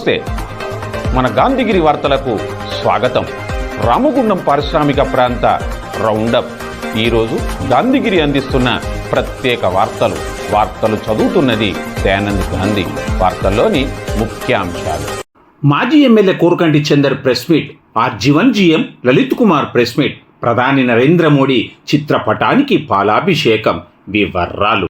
నమస్తే. మన గాంధీగిరి వార్తలకు స్వాగతం. రామగుండం పారిశ్రామిక ప్రాంత రౌండప్. ఈరోజు గాంధీగిరి అందిస్తున్న ప్రత్యేక వార్తలు. వార్తలు చదువుతున్నది దయానంద్ గాంధీ. వార్తల్లోని ముఖ్యాంశాలు. మాజీ MLA Korukanti Chandar press meet RG one GM Lalit Kumar press meet ప్రధాని నరేంద్ర మోడీ చిత్రపటానికి పాలాభిషేకం వివరాలు.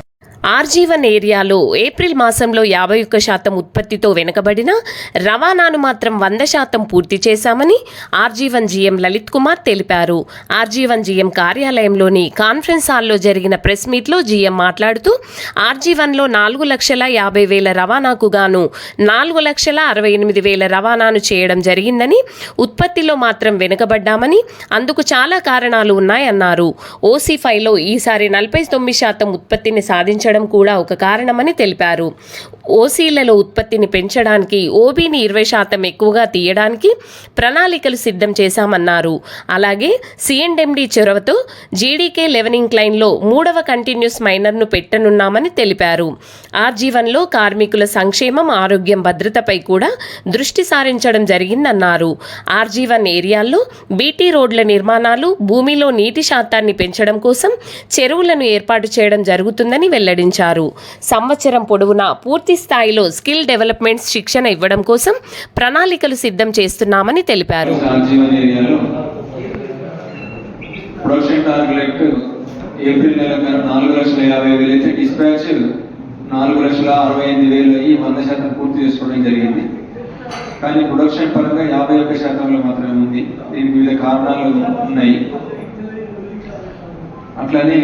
RG one ఏరియాలో ఏప్రిల్ మాసంలో యాభై ఒక్క శాతం ఉత్పత్తితో వెనుకబడిన రవాణాను మాత్రం వంద శాతం పూర్తి చేశామని ఆర్జీవన్ జీఎం లలిత్ కుమార్ తెలిపారు. ఆర్జీవన్ జీఎం కార్యాలయంలోని కాన్ఫరెన్స్ హాల్లో జరిగిన ప్రెస్ మీట్లో జీఎం మాట్లాడుతూ ఆర్జీవన్లో నాలుగు లక్షల యాభై వేల రవాణాకు గాను నాలుగు లక్షల అరవై ఎనిమిది వేల రవాణాను చేయడం జరిగిందని ఉత్పత్తిలో మాత్రం వెనుకబడ్డామని అందుకు చాలా కారణాలు ఉన్నాయన్నారు. ఓసీ ఫైవ్లో ఈసారి నలభై తొమ్మిది శాతం ఉత్పత్తిని సాధించడం కూడా ఒక కారణమని తెలిపారు. ఓసీలలో ఉత్పత్తిని పెంచడానికి ఓబీని ఇరవై శాతం ఎక్కువగా తీయడానికి ప్రణాళికలు సిద్ధం చేశామన్నారు. అలాగే సిఎండ్ఎండి చొరవతో జీడీకే లెవెనింగ్ లైన్లో మూడవ కంటిన్యూస్ మైనర్ను పెట్టనున్నామని తెలిపారు. ఆర్జీవన్లో కార్మికుల సంక్షేమం ఆరోగ్యం భద్రతపై కూడా దృష్టి సారించడం జరిగిందన్నారు. ఆర్జీవన్ ఏరియాల్లో బీటీ రోడ్ల నిర్మాణాలు భూమిలో నీటి శాతాన్ని పెంచడం కోసం చెరువులను ఏర్పాటు చేయడం జరుగుతుందని వెల్లడించారు సంవత్సరం పొడవునా పూర్తి స్థాయిలో స్కిల్ డెవలప్మెంట్ శిక్షణ ఇవ్వడం కోసం ప్రణాళికలు సిద్ధం చేస్తున్నామని తెలిపారు. ప్రొడక్షన్ టార్గెట్ ఏప్రిల్ నెల మేర నాలుగు లక్షల యాభై వేలు అయితే డిస్పాచ్ నాలుగు లక్షల అరవై ఎనిమిది వేలు అయ్యి వంద శాతం పూర్తి చేసుకోవడం జరిగింది. కానీ ప్రొడక్షన్ పరంగా యాభై ఒక్క శాతంలో మాత్రమే ఉంది. దీనికి వివిధ కారణాలు ఉన్నాయి. అట్లానే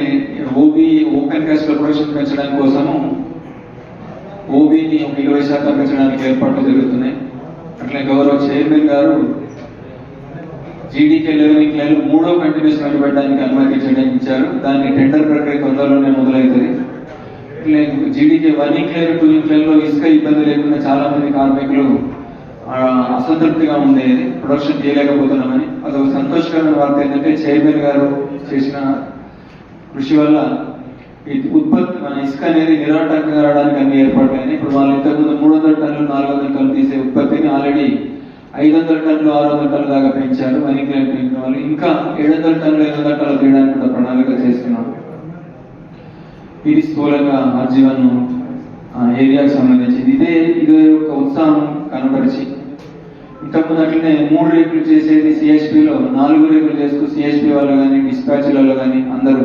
ఓబీ ఓపెన్ క్యాస్ట్ ప్రొడక్షన్ పెంచడానికి కోసము ఓబీని ఒక ఇరవై శాతం పెంచడానికి ఏర్పాట్లు జరుగుతున్నాయి. అట్లే గౌరవ చైర్మన్ గారు జీడీకే లెవెలింగ్ లైన్ మూడో కంటిన్యూస్ పెట్టడానికి అనుమతించడం ఇచ్చారు. దాని టెండర్ ప్రక్రియ తొందరలోనే మొదలవుతుంది. జీడీకే వన్ ఇంక్లైన్ టూ ఇంక్లైన్లో ఇసుక ఇబ్బంది లేకుండా చాలా మంది కార్మికులు అసంతృప్తిగా ఉండేది ప్రొడక్షన్ చేయలేకపోతున్నామని. అదొక సంతోషకరమైన వార్త ఏంటంటే చైర్మన్ గారు చేసిన కృషి వల్ల ఉత్పత్తి మన ఇసుక అనేది నిరాటంకంగా రావడానికి అన్ని ఏర్పాట్లు అయినాయి. ఇప్పుడు వాళ్ళు ఇంతకుముందు మూడు వందల టన్నులు నాలుగు వందల టన్నులు తీసే ఉత్పత్తిని ఆల్రెడీ ఐదు వందల టన్నులు ఆరు వందల టన్నుల దాకా పెంచారు. వనికి వాళ్ళు? ఇంకా ఏడు వందల టన్నులు ఐదు వందల టన్నులు తీయడానికి కూడా ప్రణాళిక చేస్తున్నారు. ఇది స్థూలంగా ఆజీవన్ ఏరియాకి సంబంధించింది. ఇదే ఇదే ఒక ఉత్సాహం కనపరిచి ఇంతకుముందు అట్లనే మూడు రేకులు చేసేది సిఎస్పిలో నాలుగు రేకులు చేస్తూ సిఎస్పి వాళ్ళు కానీ డిస్పాచ్లలో కానీ అందరూ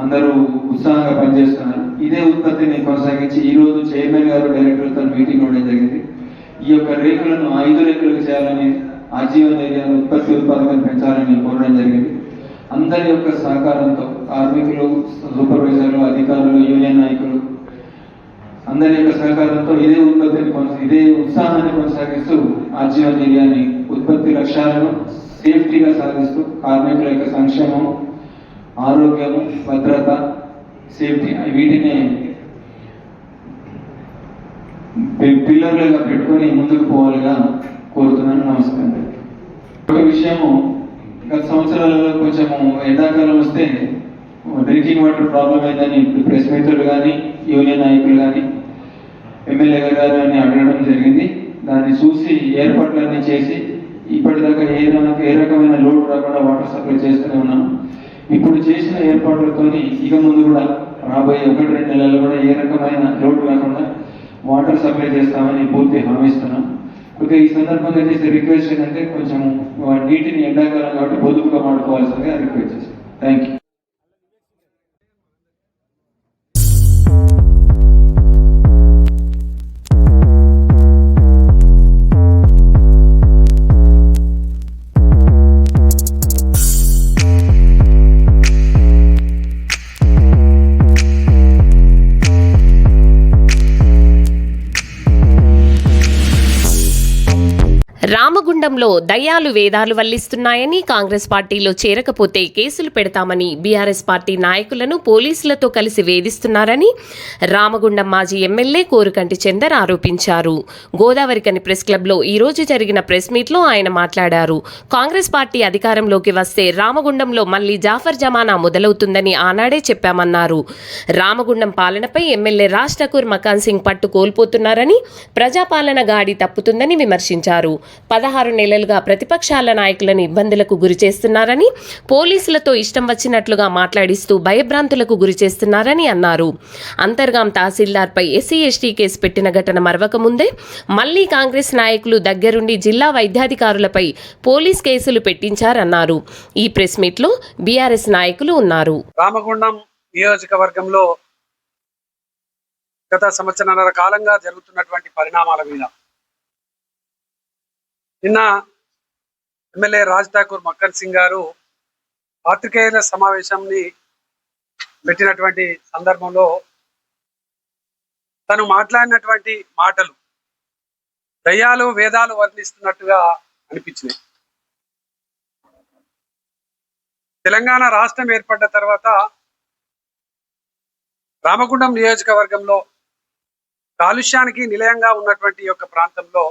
అందరూ ఉత్సాహంగా పనిచేస్తున్నారు. ఇదే ఉత్పత్తిని కొనసాగించి ఈ రోజు చైర్మన్ గారు డైరెక్టర్తో మీటింగ్ ఉండడం జరిగింది. ఈ యొక్క రేకులను ఐదు రేకులకు చేయాలని ఆజీవన్ ధైర్యాన్ని ఉత్పత్తి ఉత్పాదకం పెంచాలని కోరడం జరిగింది. అందరి యొక్క సహకారంతో కార్మికులు సూపర్వైజర్లు అధికారులు యూనియన్ నాయకులు అందరి యొక్క సహకారంతో ఇదే ఉత్పత్తిని కొనసా ఇదే ఉత్సాహాన్ని కొనసాగిస్తూ ఆజీవన్ ధైర్యాన్ని ఉత్పత్తి లక్ష్యాలను సేఫ్టీగా సాధిస్తూ కార్మికుల యొక్క సంక్షేమం ఆరోగ్యము భద్రత సేఫ్టీ వీటిని పిల్లర్లుగా పెట్టుకొని ముందుకు పోవాలిగా కోరుతున్నాను. నమస్కారం. ఒక విషయము గత సంవత్సరాలలో కొంచెము ఎండాకాలం వస్తే డ్రింకింగ్ వాటర్ ప్రాబ్లం అయిందని ఇప్పుడు ప్రెస్ మిత్రులు కానీ యూనియన్ నాయకులు కానీ ఎమ్మెల్యే గారు అని అడగడం జరిగింది. దాన్ని చూసి ఏర్పాట్లన్నీ చేసి ఇప్పటిదాకా ఏ ఏ రకమైన లోడ్ రాకుండా వాటర్ సప్లై చేస్తూనే ఉన్నాం. ఇప్పుడు చేసిన ఏర్పాట్లతోని ఇక ముందు కూడా రాబోయే ఒకటి రెండు నెలల్లో కూడా ఏ రకమైన లోటు లేకుండా వాటర్ సప్లై చేస్తామని పూర్తి హామీస్తున్నాం ఓకే ఈ సందర్భంగా చేసే రిక్వెస్ట్ ఏంటంటే కొంచెం నీటిని ఎండాకాలం కాబట్టి పొదుపుగా వాడుకోవాల్సిందిగా రిక్వెస్ట్ చేస్తాం థ్యాంక్ యూ రామగుండంలో దయ్యాలు వేదాలు వల్లిస్తున్నాయని కాంగ్రెస్ పార్టీలో చేరకపోతే కేసులు పెడతామని బీఆర్ఎస్ పార్టీ నాయకులను పోలీసులతో కలిసి వేధిస్తున్నారని రామగుండం మాజీ ఎమ్మెల్యే కోరుకంటి చందర్ ఆరోపించారు. గోదావరికని ప్రెస్ క్లబ్లో ఈ రోజు జరిగిన ప్రెస్ మీట్లో ఆయన మాట్లాడారు. కాంగ్రెస్ పార్టీ అధికారంలోకి వస్తే రామగుండంలో మళ్ళీ జాఫర్ జమానా మొదలవుతుందని ఆనాడే చెప్పామన్నారు. రామగుండం పాలనపై ఎమ్మెల్యే రాజ్ ఠాకూర్ మకాన్ సింగ్ పట్టు కోల్పోతున్నారని ప్రజాపాలన గాడి తప్పుతుందని విమర్శించారు. పదహారు నెలలుగా ప్రతిపక్షాల నాయకులను ఇబ్బందులకు గురి చేస్తున్నారని పోలీసులతో ఇష్టం వచ్చినట్లుగా మాట్లాడిస్తూ భయభ్రాంతులకు గురి చేస్తున్నారని అన్నారు. అంతర్గాం తహసీల్దార్పై ఎస్సీ ఎస్టీ కేసు పెట్టిన ఘటన మరవక ముందే మళ్ళీ కాంగ్రెస్ నాయకులు దగ్గరుండి జిల్లా వైద్యాధికారులపై పోలీస్ కేసులు పెట్టించారన్నారు. ఈ ప్రెస్ మీట్లో బీఆర్ఎస్ నాయకులు ఉన్నారు. రామగుండం నియోజకవర్గంలో గత సంవత్సరాల కాలంగా జరుగుతున్నటువంటి పరిణామాల మీద నిన్న ఎమ్మెల్యే రాజ్ ఠాకూర్ మక్కన్ సింగ్ గారు పాత్రికేయుల సమావేశంని పెట్టినటువంటి సందర్భంలో తను మాట్లాడినటువంటి మాటలు దయ్యాలు వేదాలు వర్ణిస్తున్నట్టుగా అనిపించినాయి. తెలంగాణ రాష్ట్రం ఏర్పడ్డ తర్వాత రామగుండం నియోజకవర్గంలో కాలుష్యానికి నిలయంగా ఉన్నటువంటి యొక్క ప్రాంతంలో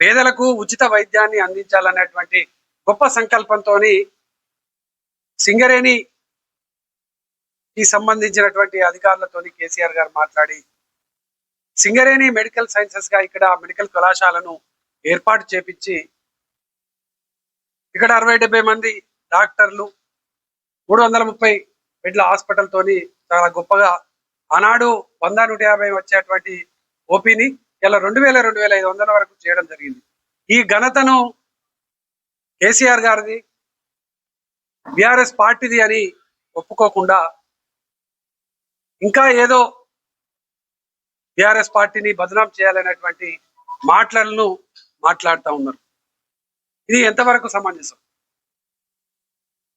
పేదలకు ఉచిత వైద్యాన్ని అందించాలనేటువంటి గొప్ప సంకల్పంతో సింగరేణి కి సంబంధించినటువంటి అధికారులతో కేసీఆర్ గారు మాట్లాడి సింగరేణి మెడికల్ సైన్సెస్గా ఇక్కడ మెడికల్ కళాశాలను ఏర్పాటు చేపించి ఇక్కడ అరవై డెబ్బై మంది డాక్టర్లు మూడు వందల ముప్పై బెడ్ల హాస్పిటల్ తోని చాలా గొప్పగా ఆనాడు వంద నూట యాభై వచ్చేటువంటి ఓపీని ఇలా రెండు వేల రెండు వేల ఐదు వందల వరకు చేయడం జరిగింది. ఈ ఘనతను కేసీఆర్ గారిది బీఆర్ఎస్ పార్టీది అని ఒప్పుకోకుండా ఇంకా ఏదో బీఆర్ఎస్ పార్టీని బదనాం చేయాలనేటువంటి మాటలను మాట్లాడుతూ ఉన్నారు. ఇది ఎంతవరకు సమంజసం?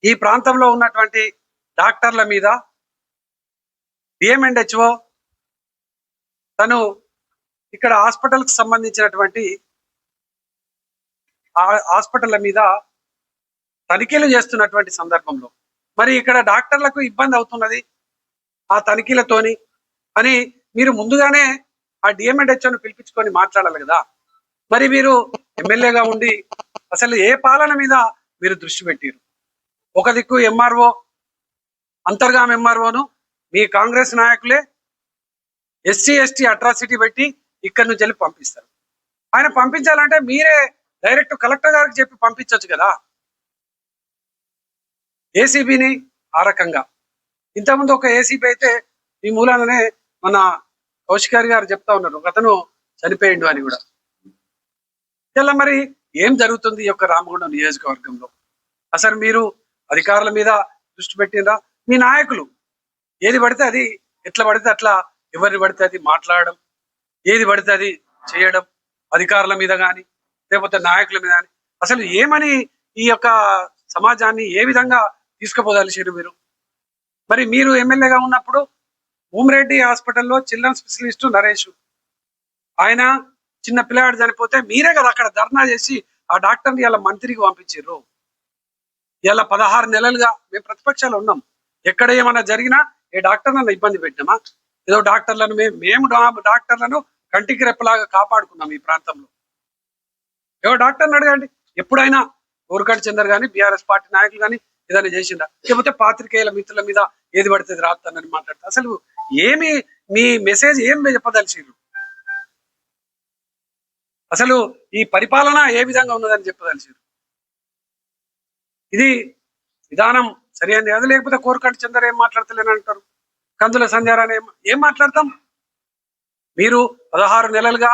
ఈ ప్రాంతంలో ఉన్నటువంటి డాక్టర్ల మీద డిఎంఎండ్హెచ్ఓ తను ఇక్కడ హాస్పిటల్కు సంబంధించినటువంటి ఆ మీద తనిఖీలు చేస్తున్నటువంటి సందర్భంలో. మరి ఇక్కడ డాక్టర్లకు ఇబ్బంది అవుతున్నది ఆ తనిఖీలతోని అని మీరు ముందుగానే ఆ డిఎంఎడ్హెచ్ఓను పిలిపించుకొని మాట్లాడాలి కదా. మరి మీరు ఎమ్మెల్యేగా ఉండి అసలు ఏ పాలన మీద మీరు దృష్టి పెట్టారు? ఒక దిక్కు ఎంఆర్ఓ అంతర్గాం ఎంఆర్ఓను మీ కాంగ్రెస్ నాయకులే ఎస్సీ ఎస్టీ అట్రాసిటీ పెట్టి ఇక్కడి నుంచి వెళ్ళి పంపిస్తారు. ఆయన పంపించాలంటే మీరే డైరెక్ట్ కలెక్టర్ గారికి చెప్పి పంపించవచ్చు కదా. ఏసీబీని ఆ రకంగా. ఇంతకుముందు ఒక ఏసీబీ అయితే ఈ మూలాననే మన కౌశికారి గారు చెప్తా ఉన్నారు. అతను చనిపోయిండు అని కూడా. ఇలా మరి ఏం జరుగుతుంది ఈ యొక్క రామగుండం నియోజకవర్గంలో? అసలు మీరు అధికారుల మీద దృష్టి పెట్టిందా మీ నాయకులు ఏది పడితే అది ఎట్లా పడితే అట్లా ఎవరిని పడితే అది మాట్లాడడం ఏది పడితే అది చేయడం అధికారుల మీద కానీ లేకపోతే నాయకుల మీద కానీ అసలు ఏమని ఈ యొక్క సమాజాన్ని ఏ విధంగా తీసుకుపోదాల్సారు మీరు? మరి మీరు ఎమ్మెల్యేగా ఉన్నప్పుడు భూమిరెడ్డి హాస్పిటల్లో చిల్డ్రన్ స్పెషలిస్ట్ నరేష్. ఆయన చిన్న పిల్లగాడు చనిపోతే మీరే కదా అక్కడ ధర్నా చేసి ఆ డాక్టర్ని ఇలా మంత్రికి పంపించారు ఇలా పదహారు నెలలుగా మేము ప్రతిపక్షాలు ఉన్నాం. ఎక్కడ ఏమైనా జరిగినా ఏ డాక్టర్ నన్ను ఇబ్బంది పెట్టినామా? ఏదో డాక్టర్లను మేము మేము డాక్టర్లను కంటికి రెప్పలాగా కాపాడుకున్నాం ఈ ప్రాంతంలో. ఏవో డాక్టర్ని అడగండి? ఎప్పుడైనా ఊరకటి చందర్ కానీ బీఆర్ఎస్ పార్టీ నాయకులు కానీ ఏదైనా చేసిందా? లేకపోతే పాత్రికేయుల మిత్రుల మీద ఏది పడితే రాస్తానని మాట్లాడతా. అసలు ఏమి మీ మెసేజ్ ఏం చెప్పదలిసిరు అసలు ఈ పరిపాలన ఏ విధంగా ఉన్నదని చెప్పదలిసిరు ఇది విధానం సరైనది కాదు లేకపోతే కోరకంటి చందర్ ఏం మాట్లాడతలేనంటారు? కందుల సంధ్యారాన్ని ఏం ఏం మాట్లాడతాం? మీరు పదహారు నెలలుగా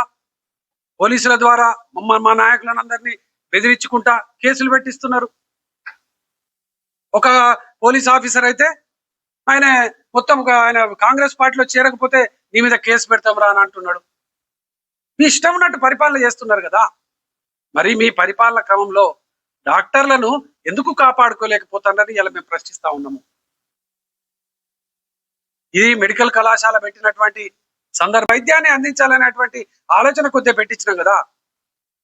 పోలీసుల ద్వారా మమ్మల్ని మా నాయకులందరినీ బెదిరించుకుంటా కేసులు పెట్టిస్తున్నారు. ఒక పోలీస్ ఆఫీసర్ అయితే ఆయన మొత్తం ఒక ఆయన కాంగ్రెస్ పార్టీలో చేరకపోతే నీ మీద కేసు పెడతాం రా అని అంటున్నాడు. మీ ఇష్టం ఉన్నట్టు పరిపాలన చేస్తున్నారు కదా. మరి మీ పరిపాలన క్రమంలో డాక్టర్లను ఎందుకు కాపాడుకోలేకపోతున్నారని ఇలా మేము ప్రశ్నిస్తా ఉన్నాము. ఇది మెడికల్ కళాశాల పెట్టినటువంటి సందర్భ వైద్యాన్ని అందించాలనేటువంటి ఆలోచన కొద్దిగా పెట్టించినాం కదా.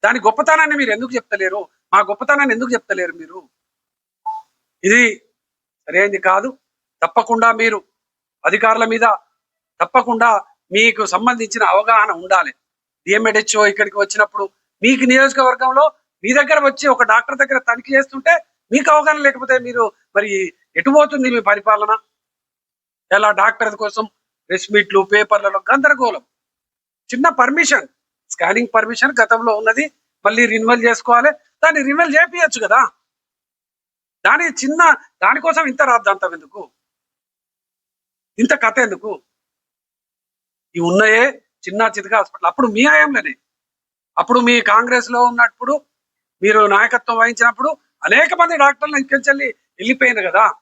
దాని గొప్పతనాన్ని మీరు ఎందుకు చెప్తలేరు? మా గొప్పతనాన్ని ఎందుకు చెప్తలేరు మీరు? ఇది సరైనది కాదు. తప్పకుండా మీరు అధికారుల మీద తప్పకుండా మీకు సంబంధించిన అవగాహన ఉండాలి. డిఎంఎడ్హెచ్ఓ ఇక్కడికి వచ్చినప్పుడు మీకు నియోజకవర్గంలో మీ దగ్గర వచ్చి ఒక డాక్టర్ దగ్గర తనిఖీ చేస్తుంటే మీకు అవగాహన లేకపోతే మీరు మరి ఎటు పోతుంది మీ పరిపాలన? ఎలా డాక్టర్ కోసం ప్రెస్ మీట్లు పేపర్లలో గందరగోళం. చిన్న పర్మిషన్ స్కానింగ్ పర్మిషన్ గతంలో ఉన్నది. మళ్ళీ రిన్యువల్ చేసుకోవాలి. దాన్ని రిన్యువల్ చేపియచ్చు కదా. దాని చిన్న దానికోసం ఇంత రాద్దాంతం ఎందుకు? ఇంత కథ ఎందుకు? ఇవి ఉన్నాయే చిన్న చితక హాస్పిటల్. అప్పుడు మీ హయాంలోనే. అప్పుడు మీ కాంగ్రెస్లో ఉన్నప్పుడు మీరు నాయకత్వం వహించినప్పుడు అనేక మంది డాక్టర్లు ఇంకెళ్ళి వెళ్ళిపోయింది కదా.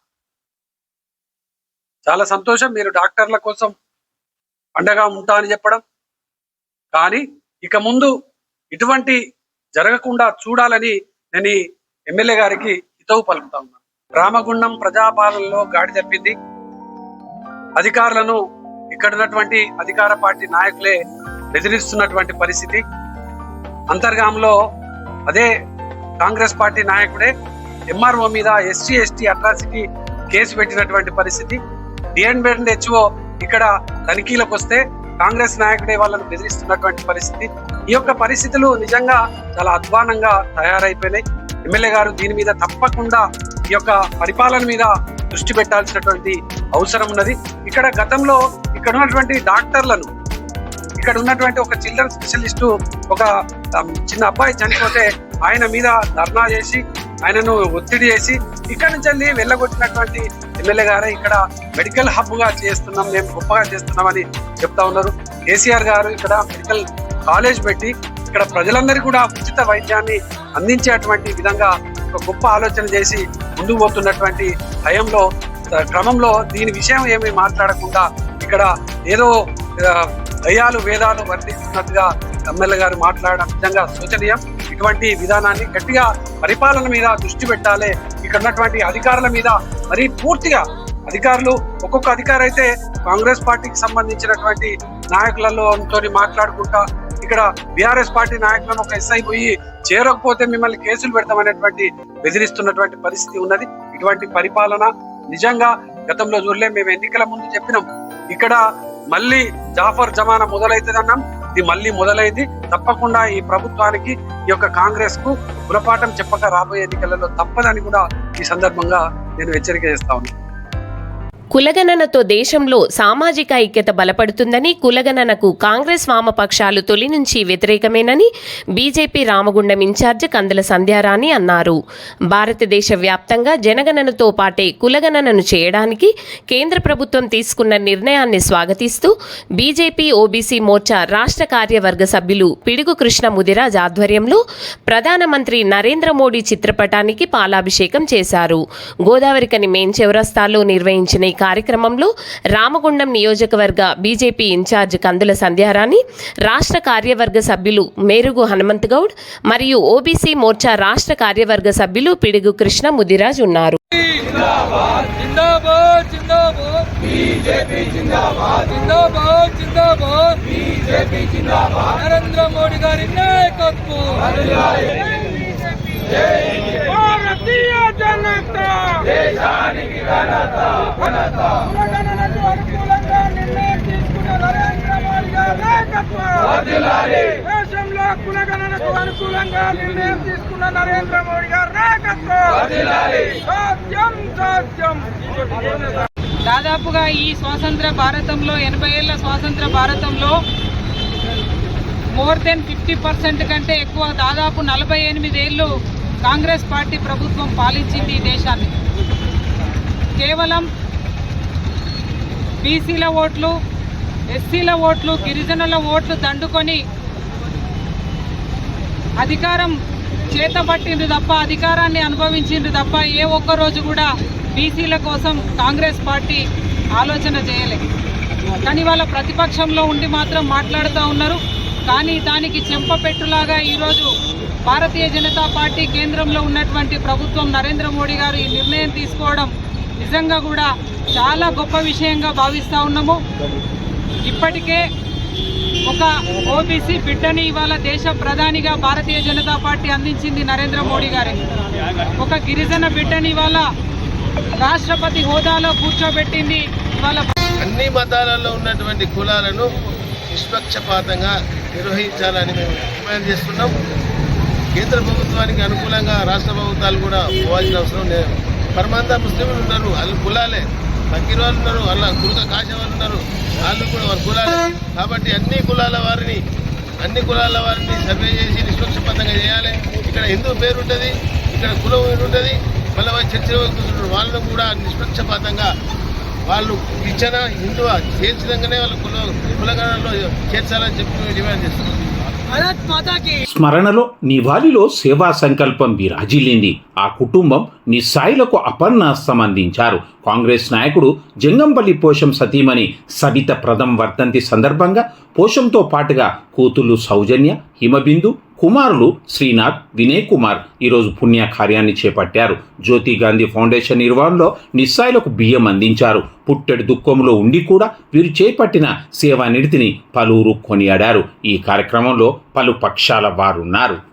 చాలా సంతోషం. మీరు డాక్టర్ల కోసం అండగా ఉంటా అని చెప్పడం. కానీ ఇక ముందు ఇటువంటి జరగకుండా చూడాలని నేను ఎమ్మెల్యే గారికి హితవు పలుకుతా ఉన్నాను రామగుండం ప్రజాపాలనలో గాడి తప్పింది. అధికారులను ఇక్కడ ఉన్నటువంటి అధికార పార్టీ నాయకులే బెదిరిస్తున్నటువంటి పరిస్థితి. అంతర్గాంలో అదే కాంగ్రెస్ పార్టీ నాయకుడే ఎంఆర్ఓ మీద ఎస్సీ ఎస్టీ అట్రాసిటీ కేసు పెట్టినటువంటి పరిస్థితి. డిఎన్బెండ్ హెచ్ఓ ఇక్కడ తనిఖీలకు వస్తే కాంగ్రెస్ నాయకుడే వాళ్ళను బెదిరిస్తున్నటువంటి పరిస్థితి. ఈ యొక్క పరిస్థితులు నిజంగా చాలా అధ్వానంగా తయారైపోయినాయి. ఎమ్మెల్యే గారు దీని మీద తప్పకుండా ఈ యొక్క పరిపాలన మీద దృష్టి పెట్టాల్సినటువంటి అవసరం ఉన్నది. ఇక్కడ గతంలో ఇక్కడ ఉన్నటువంటి డాక్టర్లను ఇక్కడ ఉన్నటువంటి ఒక చిల్డ్రన్ స్పెషలిస్టు ఒక చిన్న అబ్బాయి చనిపోతే ఆయన మీద ధర్నా చేసి ఆయనను ఒత్తిడి చేసి ఇక్కడ నుంచి వెళ్ళి వెళ్ళగొట్టినటువంటి ఎమ్మెల్యే గారే ఇక్కడ మెడికల్ హబ్గా చేస్తున్నాం మేము గొప్పగా చేస్తున్నామని చెప్తా ఉన్నారు. కేసీఆర్ గారు ఇక్కడ మెడికల్ కాలేజ్ పెట్టి ఇక్కడ ప్రజలందరికీ కూడా ఉచిత వైద్యాన్ని అందించేటువంటి విధంగా ఒక గొప్ప ఆలోచన చేసి ముందుకు పోతున్నటువంటి హయంలో క్రమంలో దీని విషయం ఏమీ మాట్లాడకుండా ఇక్కడ ఏదో దయాలు వేదాలు వర్తిస్తున్నట్టుగా ఎమ్మెల్యే గారు మాట్లాడడం నిజంగా శోచనీయం. ఇటువంటి విధానాన్ని గట్టిగా పరిపాలన మీద దృష్టి పెట్టాలి ఇక్కడ ఉన్నటువంటి అధికారుల మీద మరీ పూర్తిగా అధికారులు ఒక్కొక్క అధికారి అయితే కాంగ్రెస్ పార్టీకి సంబంధించినటువంటి నాయకులలో తోని మాట్లాడుకుంటా ఇక్కడ బీఆర్ఎస్ పార్టీ నాయకులను ఒక ఎస్ఐ పోయి చేరకపోతే మిమ్మల్ని కేసులు పెడతామనేటువంటి బెదిరిస్తున్నటువంటి పరిస్థితి ఉన్నది. ఇటువంటి పరిపాలన నిజంగా గతంలో చూడలే మేము ఎన్నికల ముందు చెప్పినాం. ఇక్కడ మళ్ళీ జాఫర్ జమానా మొదలైతుంది అన్నాం ఇది మళ్ళీ మొదలైంది. తప్పకుండా ఈ ప్రభుత్వానికి ఈ యొక్క కాంగ్రెస్కు గుణపాఠం చెప్పక రాబోయే ఎన్నికలలో తప్పదని కూడా ఈ సందర్భంగా నేను హెచ్చరిక చేస్తా ఉన్నాను కులగణనతో దేశంలో సామాజిక ఐక్యత బలపడుతుందని కులగణనకు కాంగ్రెస్ వామపక్షాలు తొలి నుంచి వ్యతిరేకమేనని బీజేపీ రామగుండం ఇన్ఛార్జ్ కందల సంధ్యారాణి అన్నారు. భారతదేశ వ్యాప్తంగా జనగణనతో పాటే కులగణనను చేయడానికి కేంద్ర ప్రభుత్వం తీసుకున్న నిర్ణయాన్ని స్వాగతిస్తూ బీజేపీ ఓబీసీ మోర్చా రాష్ట్ర కార్యవర్గ సభ్యులు పిడుగు కృష్ణ ముదిరాజ్ ఆధ్వర్యంలో ప్రధానమంత్రి నరేంద్ర మోడీ చిత్రపటానికి పాలాభిషేకం చేశారు. గోదావరికని మేం చౌరస్తాలో నిర్వహించిన ఈ కార్యక్రమంలో రామగుండం నియోజకవర్గ బీజేపీ ఇన్ఛార్జ్ కందుల సంధ్యారాణి రాష్ట్ర కార్యవర్గ సభ్యులు మేరుగు హనుమంత్ గౌడ్ మరియు ఓబీసీ మోర్చా రాష్ట్ర కార్యవర్గ సభ్యులు పిడుగు కృష్ణ ముదిరాజ్ ఉన్నారు. నరేంద్ర మోడీ గారి భారతీయ జనతా దేశానికి ఘనత ఘనత. కులగణనకు అనుకూలంగా నిర్ణయం తీసుకున్న నరేంద్ర మోడీ గారి నాయకత్వం. దేశంలో కులగణనకు అనుకూలంగా నిర్ణయం తీసుకున్న నరేంద్ర మోడీ గారి నాయకత్వం. సాధ్యం సాధ్యం. దాదాపుగా ఈ స్వాతంత్ర భారతంలో ఎనభై ఏళ్ళ స్వాతంత్ర భారతంలో మోర్ దెన్ ఫిఫ్టీ పర్సెంట్ కంటే ఎక్కువ దాదాపు నలభై ఎనిమిది ఏళ్ళు కాంగ్రెస్ పార్టీ ప్రభుత్వం పాలించింది ఈ దేశాన్ని. కేవలం బీసీల ఓట్లు ఎస్సీల ఓట్లు గిరిజనుల ఓట్లు దండుకొని అధికారం చేతబట్టింది తప్ప అధికారాన్ని అనుభవించిండ్రు తప్ప ఏ ఒక్క రోజు కూడా బీసీల కోసం కాంగ్రెస్ పార్టీ ఆలోచన చేయలేదు కానీ వాళ్ళ ప్రతిపక్షంలో ఉండి మాత్రం మాట్లాడుతూ ఉన్నారు. కానీ దానికి చెంపపెట్టులాగా ఈరోజు భారతీయ జనతా పార్టీ కేంద్రంలో ఉన్నటువంటి ప్రభుత్వం నరేంద్ర మోడీ గారు ఈ నిర్ణయం తీసుకోవడం నిజంగా కూడా చాలా గొప్ప విషయంగా భావిస్తూ ఉన్నాము. ఇప్పటికే ఒక ఓబీసీ బిడ్డని ఇవాళ దేశ ప్రధానిగా భారతీయ జనతా పార్టీ అందించింది నరేంద్ర మోడీ గారే. ఒక గిరిజన బిడ్డని ఇవాళ రాష్ట్రపతి హోదాలో కూర్చోబెట్టింది ఇవాళ అన్ని మతాలలో ఉన్నటువంటి కులాలను నిష్పక్షపాతంగా నిర్వహించాలని మేము డిమాండ్ చేస్తున్నాం. కేంద్ర ప్రభుత్వానికి అనుకూలంగా రాష్ట్ర ప్రభుత్వాలు కూడా పోవాల్సిన అవసరం లేదు. పరమాంత ముస్లింలు ఉన్నారు వాళ్ళు కులాలే. ఫకీర్ వాళ్ళు ఉన్నారు వాళ్ళ కురుక కాశ వాళ్ళు ఉన్నారు వాళ్ళు కూడా వాళ్ళ కులాలే. కాబట్టి అన్ని కులాల వారిని అన్ని కులాల వారిని సర్వే చేసి నిష్పక్షపాతంగా చేయాలి. ఇక్కడ హిందూ పేరు ఉంటుంది ఇక్కడ కులం పేరు ఉంటుంది. మళ్ళీ వాళ్ళు చర్చలో కూర్చుంటారు. వాళ్ళను కూడా నిష్పక్షపాతంగా వాళ్ళు ఇచ్చిన హిందూ చేర్చినంగానే వాళ్ళ కుల కులగణంలో చేర్చాలని చెప్పి డిమాండ్ చేస్తున్నారు. స్మరణలో నివాళిలో సేవా సంకల్పం విరాజిల్లింది. ఆ కుటుంబం నిస్సాయిలకు అపర్ణాస్తం అందించారు. కాంగ్రెస్ నాయకుడు జంగంపల్లి పోషం సతీమణి సబిత ప్రథం వర్ధంతి సందర్భంగా పోషంతో పాటుగా కూతుళ్ళు సౌజన్య హిమబిందు కుమారులు శ్రీనాథ్ వినయ్ కుమార్ ఈరోజు పుణ్య కార్యాన్ని చేపట్టారు. జ్యోతి గాంధీ ఫౌండేషన్ నిర్వహణలో నిస్సాయిలకు బియ్యం అందించారు. పుట్టెడు దుఃఖంలో ఉండి కూడా వీరు చేపట్టిన సేవానిడితిని పలువురు కొనియాడారు. ఈ కార్యక్రమంలో పలు పక్షాల వారున్నారు.